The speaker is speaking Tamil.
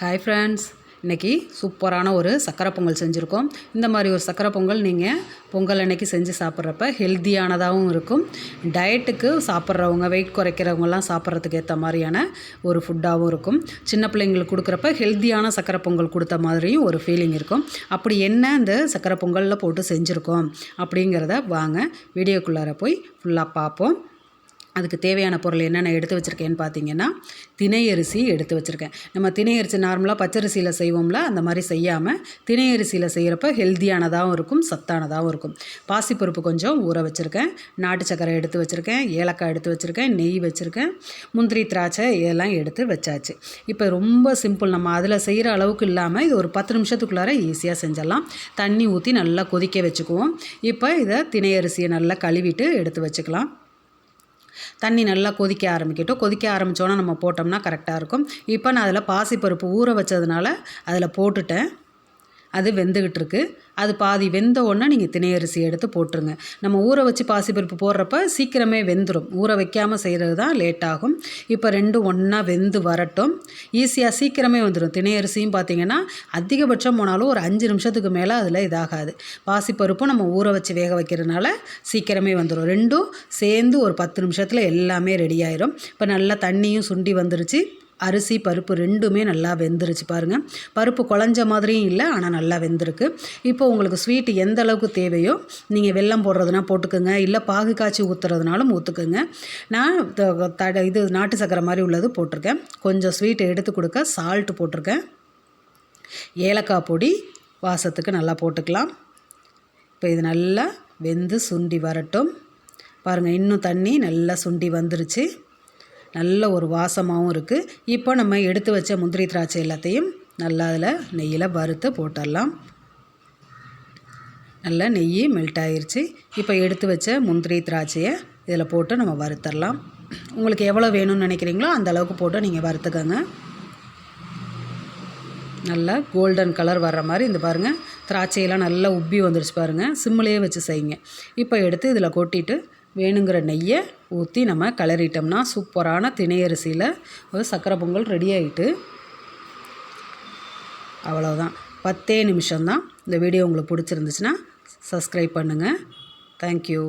ஹாய் ஃப்ரெண்ட்ஸ் இன்றைக்கி சூப்பரான ஒரு சக்கரை பொங்கல் செஞ்சுருக்கோம். இந்த மாதிரி ஒரு சக்கரை பொங்கல் நீங்கள் பொங்கல் அன்னைக்கு செஞ்சு சாப்பிட்றப்ப ஹெல்த்தியானதாகவும் இருக்கும். டயட்டுக்கு சாப்பிட்றவங்க வெயிட் குறைக்கிறவங்கலாம் சாப்பிட்றதுக்கு ஏற்ற மாதிரியான ஒரு ஃபுட்டாகவும் இருக்கும். சின்ன பிள்ளைங்களுக்கு கொடுக்குறப்ப ஹெல்த்தியான சக்கரை பொங்கல் கொடுத்த மாதிரியும் ஒரு ஃபீலிங் இருக்கும். அப்படி என்ன இந்த சக்கரை பொங்கலில் போட்டு செஞ்சுருக்கோம் அப்படிங்கிறத வாங்க. வீடியோக்குள்ளார போய் ஃபுல்லாக பார்ப்போம். அதுக்கு தேவையான பொருள் என்னென்ன எடுத்து வச்சுருக்கேன்னு பார்த்தீங்கன்னா தினை அரிசி எடுத்து வச்சுருக்கேன். நம்ம தினை அரிசி நார்மலாக பச்சரிசியில் செய்வோம்ல அந்த மாதிரி செய்யாமல் தினை அரிசியில் செய்கிறப்ப ஹெல்த்தியானதாகவும் இருக்கும் சத்தானதாகவும் இருக்கும். பாசிப்பருப்பு கொஞ்சம் ஊற வச்சுருக்கேன். நாட்டு சக்கரை எடுத்து வச்சுருக்கேன். ஏலக்காய் எடுத்து வச்சுருக்கேன். நெய் வச்சுருக்கேன். முந்திரி திராட்சை இதெல்லாம் எடுத்து வச்சாச்சு. இப்போ ரொம்ப சிம்பிள் நம்ம அதில் செய்கிற அளவுக்கு இல்லாமல் இது ஒரு பத்து நிமிஷத்துக்குள்ளார ஈஸியாக செஞ்சிடலாம். தண்ணி ஊற்றி நல்லா கொதிக்க வச்சுக்குவோம். இப்போ இதை தினை அரிசியை நல்லா கழுவிட்டு எடுத்து வச்சுக்கலாம். தண்ணி நல்லா கொதிக்க ஆரம்பிக்கட்டும். கொதிக்க ஆரம்பித்தோன்னா நம்ம போட்டோம்னா கரெக்டாக இருக்கும். இப்போ நான் அதில் பாசிப்பருப்பு ஊற வச்சதுனால அதில் போட்டுட்டேன். அது வெந்துக்கிட்டு இருக்கு அது பாதி வெந்த உடனே நீங்கள் திணையரிசி எடுத்து போட்டுருங்க. நம்ம ஊற வச்சு பாசிப்பருப்பு போடுறப்ப சீக்கிரமே வெந்துடும் ஊற வைக்காமல் செய்கிறது தான் லேட் ஆகும். இப்போ ரெண்டும் ஒன்றா வெந்து வரட்டும். ஈஸியாக சீக்கிரமே வந்துடும் திணையரிசியும் பார்த்திங்கன்னா அதிகபட்சம் போனாலும் ஒரு அஞ்சு நிமிஷத்துக்கு மேலே அதில் இதாகாது. பாசிப்பருப்பும் நம்ம ஊற வச்சு வேக வைக்கிறதுனால சீக்கிரமே வந்துடும் ரெண்டும் சேர்ந்து ஒரு பத்து நிமிஷத்தில் எல்லாமே ரெடி ஆயிரும். இப்போ நல்லா தண்ணியும் சுண்டி வந்துருச்சு. அரிசி பருப்பு ரெண்டுமே நல்லா வெந்துருச்சு பாருங்கள் பருப்பு குழஞ்ச மாதிரியும் இல்லை ஆனால் நல்லா வெந்திருக்கு. இப்போ உங்களுக்கு ஸ்வீட் எந்த அளவுக்கு தேவையோ நீங்கள் வெல்லம் போடுறதுனா போட்டுக்கோங்க. இல்லை பாகு காய்ச்சி ஊற்றுறதுனாலும் ஊற்றுக்குங்க நான் தட இது நாட்டு சக்கரை மாதிரி உள்ளது போட்டிருக்கேன். கொஞ்சம் ஸ்வீட் எடுத்து கொடுக்க சால்ட்டு போட்டிருக்கேன். ஏலக்காய் பொடி வாசத்துக்கு நல்லா போட்டுக்கலாம். இப்போ இது நல்லா வெந்து சுண்டி வரட்டும். பாருங்கள் இன்னும் தண்ணி நல்லா சுண்டி வந்துருச்சு. நல்ல ஒரு வாசமாகவும் இருக்குது இப்போ நம்ம எடுத்து வச்ச முந்திரி திராட்சை எல்லாத்தையும் நல்லா அதில் நெய்யில் வறுத்து போட்டுடலாம். நல்லா நெய் மெல்ட் ஆகிருச்சு இப்போ எடுத்து வச்ச முந்திரி திராட்சையை இதில் போட்டு நம்ம வறுத்தரலாம். உங்களுக்கு எவ்வளோ வேணும்னு நினைக்கிறீங்களோ அந்த அளவுக்கு போட்டு நீங்கள் வறுத்துக்கோங்க. நல்லா கோல்டன் கலர் வர்ற மாதிரி இந்த பாருங்கள் திராட்சையெல்லாம் நல்லா உப்பி வந்துருச்சு பாருங்கள் சிம்மிலேயே வச்சு செய்யுங்க. இப்போ எடுத்து இதில் கொட்டிட்டு வேணுங்கிற நெய்யை ஊற்றி நம்ம கிளறிட்டோம்னா சூப்பரான திணையரிசியில் ஒரு சக்கரை பொங்கல் ரெடி ஆகிட்டு அவ்வளோதான் பத்தே நிமிஷம்தான். இந்த வீடியோ உங்களுக்கு பிடிச்சிருந்துச்சுன்னா சப்ஸ்கிரைப் பண்ணுங்கள் தேங்க்யூ